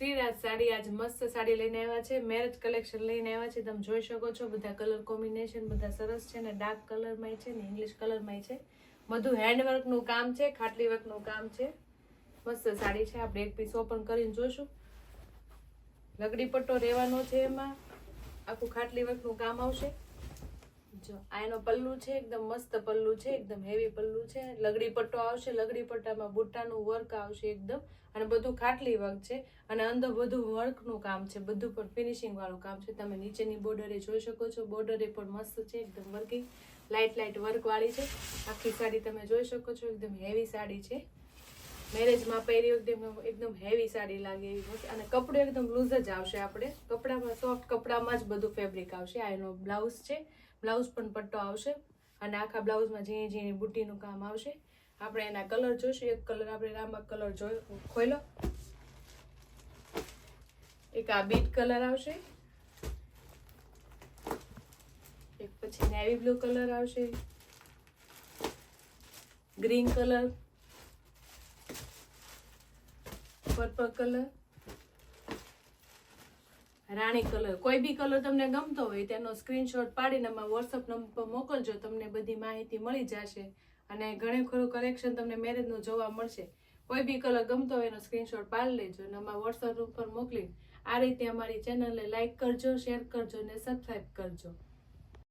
શ્રીરાજ સાડી આજ મસ્ત સાડી લઈને આવ્યા છે. મેરેજ કલેક્શન લઈને આવ્યા છે. તમે જોઈ શકો છો, બધા કલર કોમ્બિનેશન બધા સરસ છે ને ડાર્ક કલરમાં છે ને ઇંગ્લિશ કલરમાં છે. બધું હેન્ડવર્કનું કામ છે, ખાટલી વર્કનું કામ છે. મસ્ત સાડી છે. આપણે એક પીસ ઓપન કરીને જોઈશું લગડી પટ્ટો રહેવાનો છે એમાં. આખું ખાટલી વર્કનું કામ આવશે. જો આ એનો પલ્લુ છે, એકદમ મસ્ત પલ્લુ છે, એકદમ હેવી પલ્લુ છે. લગડી પટ્ટો આવશે, લગડી પટ્ટામાં બુટ્ટાનું વર્ક આવશે એકદમ. અને બધું ખાટલી વર્ક છે. અને અંદર બધું વર્કનું કામ છે, બધું પણ ફિનિશિંગ વાળું કામ છે. તમે નીચેની બોર્ડરે જોઈ શકો છો. બોર્ડરે પણ મસ્ત છે, એકદમ વર્કિંગ લાઇટ લાઇટ વર્ક વાળી છે. આખી સાડી તમે જોઈ શકો છો, એકદમ હેવી સાડી છે. મેરેજમાં પહેરી એકદમ એકદમ હેવી સાડી લાગે એવી મસ્ત. અને કપડું એકદમ લૂઝ જ આવશે આપણે. કપડામાં સોફ્ટ કપડામાં જ બધું ફેબ્રિક આવશે. આ એનો બ્લાઉઝ છે. બ્લાઉઝ પણ પટ્ટો આવશે. અને આખા બ્લાઉઝમાં ઝીણી ઝીણી બુટ્ટીનું કામ આવશે. આપણે એના કલર જોઈશું એક કલર આપણે આમાં કલર જોયો ખોલો એક આ બીટ કલર આવશે. એક પછી નેવી બ્લુ કલર આવશે. ગ્રીન કલર પર્પલ કલર રાણી કલર કોઈ બી કલર તમને ગમતો હોય, તેનો સ્ક્રીનશોટ પાડીને અમારા વોટ્સઅપ નંબર પર મોકલજો, તમને બધી માહિતી મળી જશે અને ઘણું ખરું કલેક્શન તમને મેરેજનું જોવા મળશે. કોઈ બી કલર ગમતો હોય, એનો સ્ક્રીનશોટ પાડી લેજો અને અમારા વોટ્સઅપ ઉપર મોકલી આ રીતે અમારી ચેનલને લાઇક કરજો શેર કરજો અને સબસ્ક્રાઈબ કરજો.